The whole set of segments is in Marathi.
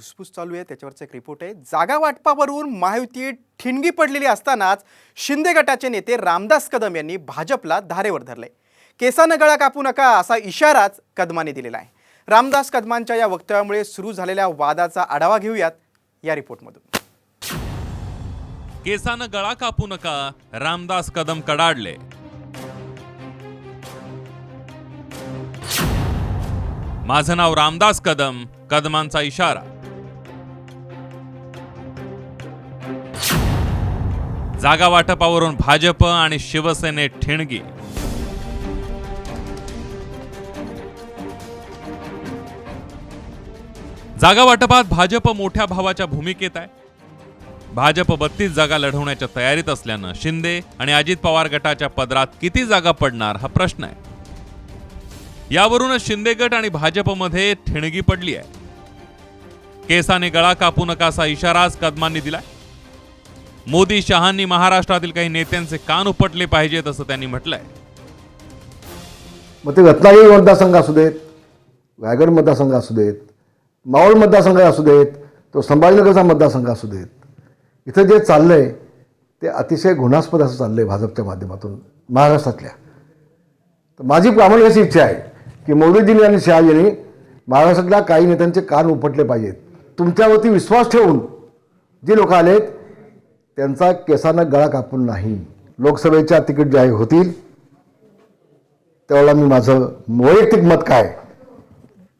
धुसफूस चालू आहे त्याच्यावरचा एक रिपोर्ट आहे. जागा वाटपावरून महायुती ठिणगी पडलेली असतानाच शिंदे गटाचे नेते रामदास कदम यांनी भाजपला धारेवर धरले केसानं गळा कापू नका असा इशाराच कदमाने दिलेला आहे. रामदास कदमांच्या या वक्तव्यामुळे सुरू झालेल्या वादाचा आढावा घेऊयात या रिपोर्टमधून केसानं गळा कापू नका रामदास कदम कडाडले. माझं नाव रामदास कदम कदमांचा इशारा. जागा वाटपावरून भाजप आणि शिवसेनेत ठिणगी. जागा वाटपात भाजप मोठ्या भावाच्या भूमिकेत आहे. भाजप बत्तीस जागा लढवण्याच्या तयारीत असल्यानं शिंदे आणि अजित पवार गटाच्या पदरात किती जागा पडणार हा प्रश्न आहे. यावरूनच शिंदे गट आणि भाजपमध्ये ठिणगी पडली आहे. केसाने गळा कापू नका असा इशारा कदमांनी दिलाय. मोदी शहांनी महाराष्ट्रातील काही नेत्यांचे कान उपटले पाहिजेत असं त्यांनी म्हटलंय. मग ते रत्नागिरी मतदारसंघ असू देत रायगड मतदारसंघ असू देत मावळ मतदारसंघ असू देत तो संभाजीनगरचा मतदारसंघ असू देत. इथं जे चाललंय ते अतिशय घृणास्पद असं चाललंय भाजपच्या माध्यमातून महाराष्ट्रातल्या. तर माझी प्रामाणिक इच्छा आहे की मोदीजींनी आणि शहाजींनी महाराष्ट्रातल्या काही नेत्यांचे कान उपटले पाहिजेत. तुमच्यावरती विश्वास ठेवून जे लोक आलेत त्यांचा केसानं गळा कापून नाही. लोकसभेच्या तिकीट जाहीर होतील. त्यावेळेला मी माझं वैयक्तिक मत काय?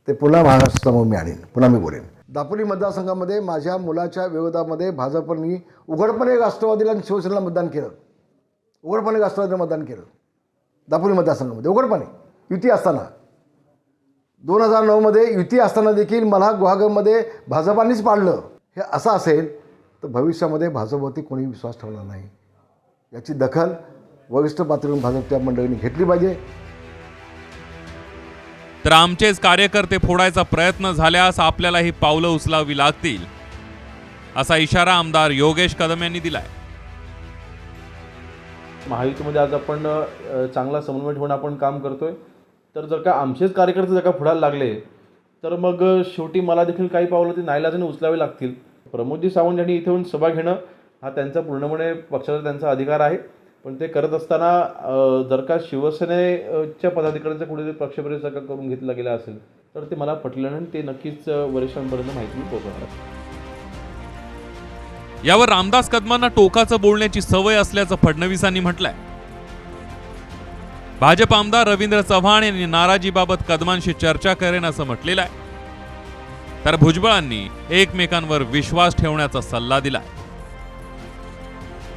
ते पुन्हा महाराष्ट्रासमोर मी आणीन. पुन्हा मी बोलेन. दापोली मतदारसंघामध्ये माझ्या मुलाच्या विरोधामध्ये भाजपनी उघडपणे राष्ट्रवादीला आणि शिवसेनेला मतदान केलं. उघडपणे राष्ट्रवादीला मतदान केलं. दापोली मतदारसंघामध्ये उघडपणे. युती असताना. दोन हजार नऊमध्ये युती असताना देखील मला गुहागरमध्ये भाजपानेच पाडलं. हे असं असेल तर भविष्यामध्ये भाजपवरती कोणी विश्वास ठेवणार नाही. याची दखल वरिष्ठ पातळीवरून भाजपच्या मंडळींनी घेतली पाहिजे. तर आमचेच कार्यकर्ते फोडायचा प्रयत्न झाल्यास आपल्याला ही पावलं उचलावी लागतील असा इशारा आमदार योगेश कदम यांनी दिलाय. महायुतीमध्ये आज आपण चांगला समन्वय ठेवून आपण काम करतोय. तर जर का आमचेच कार्यकर्ते जर का पुढायला लागले तर मग शेवटी मला देखील काही पावलं ती नाईलाजाने उचलावी लागतील. प्रमोदजी सावंत यांनी इथे येऊन सभा घेणं हा त्यांचा पूर्णपणे पक्षाचा त्यांचा अधिकार आहे. पण ते करत असताना जर का शिवसेनेच्या पदाधिकाऱ्यांचा कुठेतरी पक्षप्रवेश जर का करून घेतला गेला असेल तर ते मला पटलं नाही आणि ते नक्कीच वरिष्ठांपर्यंत माहिती पोहोचवणार यावर रामदास कदमांना टोकाचं बोलण्याची सवय असल्याचं फडणवीसांनी म्हटलंय. भाजप आमदार रवींद्र चव्हाण यांनी नाराजीबाबत कदमांशी चर्चा करेन असं म्हटलेलं आहे. तर भुजबळांनी एकमेकांवर विश्वास ठेवण्याचा सल्ला दिला.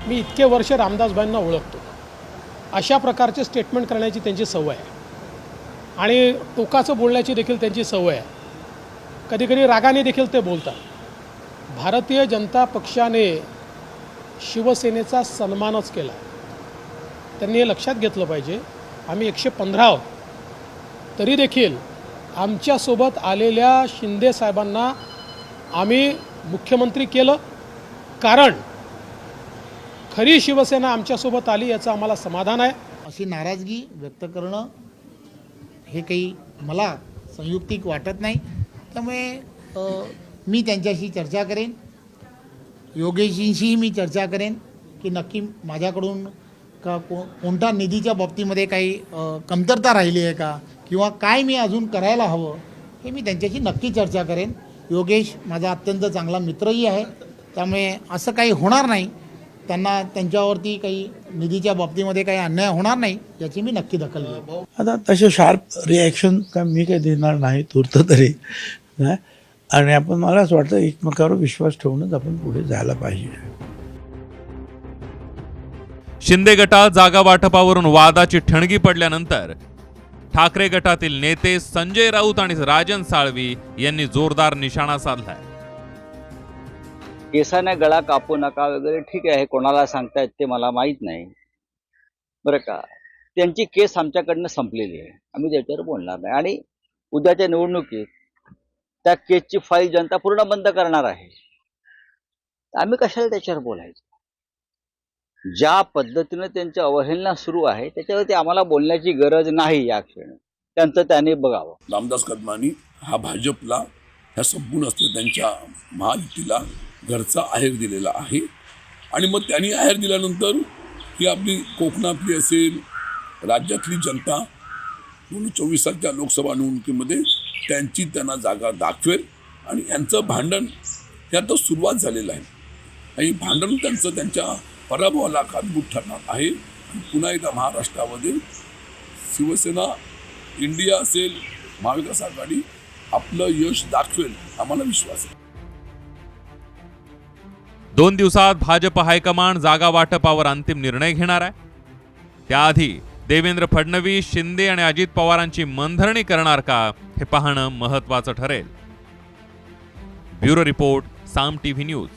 मी इतके वर्ष रामदासबाईंना ओळखतो. अशा प्रकारचे स्टेटमेंट करण्याची त्यांची सवय आहे. आणि टोकाचं बोलण्याची देखील त्यांची सवय आहे. कधीकधी रागाने देखील ते बोलतात. भारतीय जनता पक्षाने शिवसेनेचा सन्मानच केला. त्यांनी हे लक्षात घेतलं पाहिजे. आम्ही एकशे पंधरा आहोत. तरी देखील आमच्यासोबत आलेल्या शिंदे साहेबांना आम्ही मुख्यमंत्री केलं. कारण खरी शिवसेना आमच्यासोबत आली याचं आम्हाला समाधान आहे. अशी नाराजगी व्यक्त करणं हे काही मला संयुक्तिक वाटत नाही. त्यामुळे मी त्यांच्याशी चर्चा करेन. योगेशींशीही मी चर्चा करेन की नक्की माझ्याकडून का? को कोणता निधीच्या बाबतीमध्ये काही कमतरता राहिली आहे का? किंवा काय मी अजून करायला हवं? हे मी त्यांच्याशी नक्की चर्चा करेन. योगेश माझा अत्यंत चांगला मित्रही आहे. त्यामुळे असं काही होणार नाही. त्यांना त्यांच्यावरती काही निधीच्या बाबतीमध्ये काही अन्याय होणार नाही याची मी नक्की दखल घेऊ आता तसे शार्प रिॲक्शन काय मी काही देणार नाही तूर्त तरी. आणि आपण मला असं वाटतं एकमेकावर विश्वास ठेवूनच आपण पुढे जायला पाहिजे. शिंदे गटात जागा वाटपावरून वादाची ठणगी पडल्यानंतर ठाकरे गटातील नेते संजय राऊत आणि राजन साळवी यांनी जोरदार निशाणा साधलाय. केसाने गळा कापू नका वगैरे ठीक आहे कोणाला सांगतायत ते मला माहीत नाही. बरं का? त्यांची केस आमच्याकडनं संपलेली आहे. आम्ही त्याच्यावर बोलणार नाही. आणि उद्याच्या निवडणुकीत त्या केसची फाईल जनता पूर्ण बंद करणार आहे. आम्ही कशाला त्याच्यावर बोलायचं? ज्या पद्धतीनं त्यांची अवहेलना सुरू आहे त्याच्यावरती आम्हाला बोलण्याची गरज नाही या क्षणी. त्यांचं त्याने बघावं. रामदास कदमानी हा भाजपला ह्या संपूर्ण असलेल्या त्यांच्या महायुतीला घरचा आहेर दिलेला आहे. आणि मग त्यांनी आहेर दिल्यानंतर ही आपली कोकणातली असेल राज्यातली जनता दोन चोवीस सालच्या लोकसभा निवडणुकीमध्ये त्यांची त्यांना जागा दाखवेल आणि यांचं भांडण हे आता सुरुवात झालेलं आहे. आणि भांडण त्यांचं त्यांच्या पराभवाला कारणभूत ठरणार आहे. पुन्हा एकदा महाराष्ट्रामध्ये शिवसेना इंडिया असेल महाविकास आघाडी आपलं यश दाखवेल आम्हाला विश्वास आहे. दोन दिवसात भाजप हायकमांड जागा वाटपावर अंतिम निर्णय घेणार आहे. त्याआधी देवेंद्र फडणवीस शिंदे आणि अजित पवारांची मनधरणी करणार का हे पाहणं महत्वाचं ठरेल. Bureau report Saam TV news.